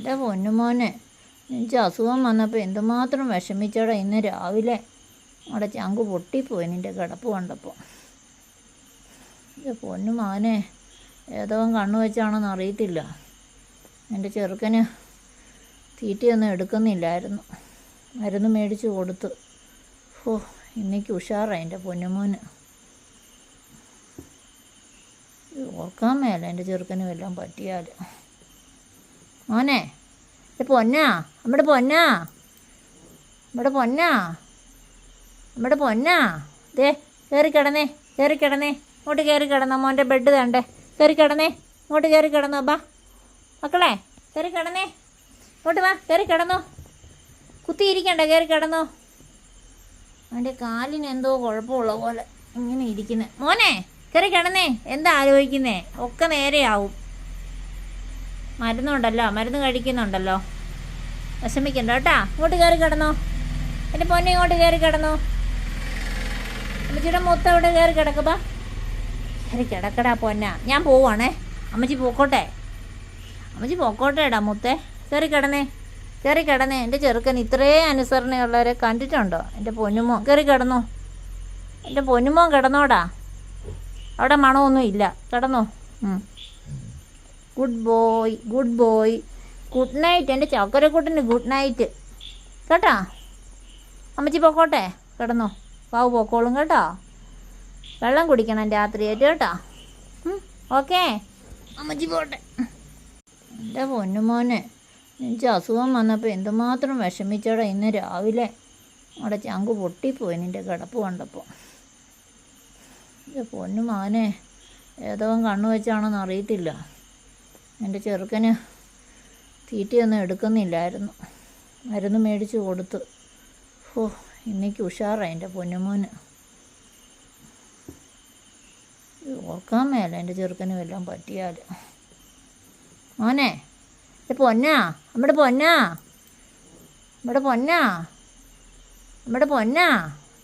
എന്റെ പൊന്നുമോനെ എനിക്ക് അസുഖം വന്നപ്പോൾ എന്തുമാത്രം വിഷമിച്ചടാ ഇന്ന് രാവിലെ. അവിടെ ചങ്ക് പൊട്ടിപ്പോയി നിന്റെ കിടപ്പ് കണ്ടപ്പോൾ എന്റെ പൊന്നുമോനെ ഏതോ കണ്ണു വെച്ചാണെന്ന് അറിയത്തില്ല. എന്റെ ചെറുക്കന് തീറ്റയൊന്നും എടുക്കുന്നില്ലായിരുന്നു. മരുന്ന് മേടിച്ച് കൊടുത്ത്. ഓ ഇന്നേക്ക് ഉഷാറായി എന്റെ പൊന്നുമോന് ഓർക്കാൻ മേല എന്റെ ചെറുക്കന് വല്ലതും പറ്റിയാൽ മോനെ ഇത് പൊന്നാ നമ്മുടെ പൊന്നാ നമ്മുടെ പൊന്നാ നമ്മുടെ പൊന്നാ. ദേ കയറി കിടന്നേ കയറി കിടന്നേ ഇങ്ങോട്ട് കയറി കിടന്നോ മോന്റെ ബെഡ് തണ്ടേ. കയറി കിടന്നേ ഇങ്ങോട്ട് കയറി കിടന്നോ ബാ. മക്കളെ കയറി കിടന്നേ. ഇങ്ങോട്ട് വാ കയറി കിടന്നോ. കുത്തിയിരിക്കണ്ട കയറി കിടന്നോ. അവന്റെ കാലിന് എന്തോ കുഴപ്പമുള്ള പോലെ ഇങ്ങനെ ഇരിക്കുന്നത് മോനെ കയറി കിടന്നേ. എന്താ ആലോചിക്കുന്നേ? ഒക്കെ നേരെയാവും. മരുന്നുണ്ടല്ലോ മരുന്ന് കഴിക്കുന്നുണ്ടല്ലോ. വിഷമിക്കണ്ട കേട്ടാ ഇങ്ങോട്ട് കയറി കിടന്നോ. എന്റെ പൊന്നെ ഇങ്ങോട്ട് കയറി കിടന്നോ. അമ്മച്ചിയുടെ മൊത്തം അവിടെ കയറി കിടക്കപ്പാ കയറി കിടക്കടാ പൊന്ന. ഞാൻ പോവാണേ അമ്മച്ചി പോക്കോട്ടെ. അമ്മച്ചി പോക്കോട്ടെടാ മുത്തേ. കയറി കിടന്നേ. കയറി കിടന്നേ. എന്റെ ചെറുക്കൻ ഇത്രേ അനുസരണയുള്ളവരെ കണ്ടിട്ടുണ്ടോ? എന്റെ പൊന്നുമോ കയറി കിടന്നു. എന്റെ പൊന്നുമോ കിടന്നോടാ. അവിടെ മണമൊന്നും ഇല്ല കിടന്നോ good boy good boy good night എന്റെ ചക്കരക്കുട്ടന് ഗുഡ് നൈറ്റ് കേട്ടോ? അമ്മച്ചി പൊക്കോട്ടെ? കിടന്നോ. പാവ് പൊക്കോളും കേട്ടോ. വെള്ളം കുടിക്കണം രാത്രിയായിട്ട് കേട്ടോ. ഓക്കേ. അമ്മച്ചി പോട്ടെ. എന്റെ പൊന്നുമോനെ എനിക്ക് അസുഖം വന്നപ്പോൾ എന്തുമാത്രം വിഷമിച്ചോടെ ഇന്ന് രാവിലെ. അവിടെ ചങ്ക് പൊട്ടിപ്പോയി നിന്റെ കിടപ്പ് കണ്ടപ്പോൾ എന്റെ പൊന്നുമോനെ ഏതോ കണ്ണു വെച്ചാണെന്ന് അറിയത്തില്ല. എന്റെ ചെറുക്കന് തീറ്റയൊന്നും എടുക്കുന്നില്ലായിരുന്നു. മരുന്ന് മേടിച്ച് കൊടുത്ത്. ഓ ഇന്നേക്ക് ഉഷാറായി എന്റെ പൊന്നുമോന്. ഓർക്കാൻ മേല എന്റെ ചെറുക്കന് വല്ലതും പറ്റിയാൽ. മോനെ എന്റെ പൊന്നാ നമ്മുടെ പൊന്നാ നമ്മുടെ പൊന്നാ നമ്മുടെ പൊന്നാ.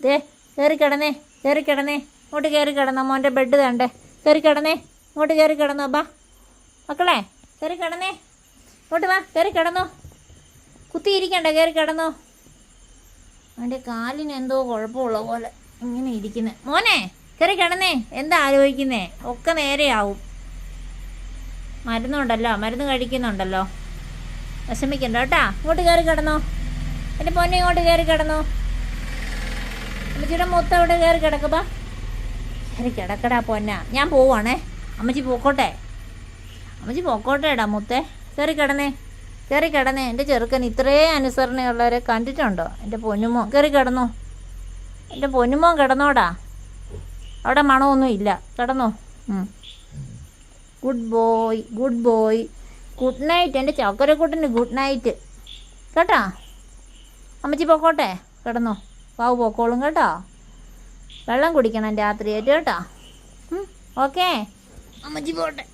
ദേ കയറി കിടന്നേ കയറി കിടന്നേ ഇങ്ങോട്ട് കയറി കിടന്നോ മോന്റെ ബെഡ് തണ്ടേ. കയറി കിടന്നേ ഇങ്ങോട്ട് കയറി കിടന്നോ ബാ. മക്കളെ കയറി കിടന്നേ. ഇങ്ങോട്ട് വാ കയറി കിടന്നോ. കുത്തിയിരിക്കണ്ട കയറി കിടന്നോ. അവന്റെ കാലിന് എന്തോ കുഴപ്പമുള്ള പോലെ ഇങ്ങനെ ഇരിക്കുന്നത് മോനെ കയറി കിടന്നേ. എന്താ ആലോചിക്കുന്നേ? ഒക്കെ നേരെയാവും. മരുന്നുണ്ടല്ലോ മരുന്ന് കഴിക്കുന്നുണ്ടല്ലോ. വിഷമിക്കണ്ട കേട്ടാ. ഇങ്ങോട്ട് കയറി കിടന്നോ. എന്റെ പൊന്നെ ഇങ്ങോട്ട് കയറി കിടന്നോ. അമ്മച്ചിയുടെ മൊത്തം അവിടെ കയറി കിടക്കപ്പാ കയറി കിടക്കടാ പൊന്ന. ഞാൻ പോവാണേ അമ്മച്ചി പോക്കോട്ടെ. അമ്മച്ചി പോക്കോട്ടെടാ മുത്തേ. കയറി കിടന്നേ. കയറി കിടന്നേ. എന്റെ ചെറുക്കൻ ഇത്രയും അനുസരണയുള്ളവരെ കണ്ടിട്ടുണ്ടോ? എന്റെ പൊന്നുമോ കയറി കിടന്നോ. എന്റെ പൊന്നുമോ കിടന്നോടാ. അവിടെ മണമൊന്നും ഇല്ല. കിടന്നോ. Good boy good boy good night എന്റെ ചക്കരക്കൂട്ടിന് ഗുഡ് നൈറ്റ് കേട്ടാ? അമ്മച്ചി പൊക്കോട്ടെ. കിടന്നോ. പാവ് പൊക്കോളും കേട്ടോ. വെള്ളം കുടിക്കണം രാത്രിയായിട്ട് കേട്ടോ. ഓക്കേ. അമ്മച്ചി പോട്ടെ.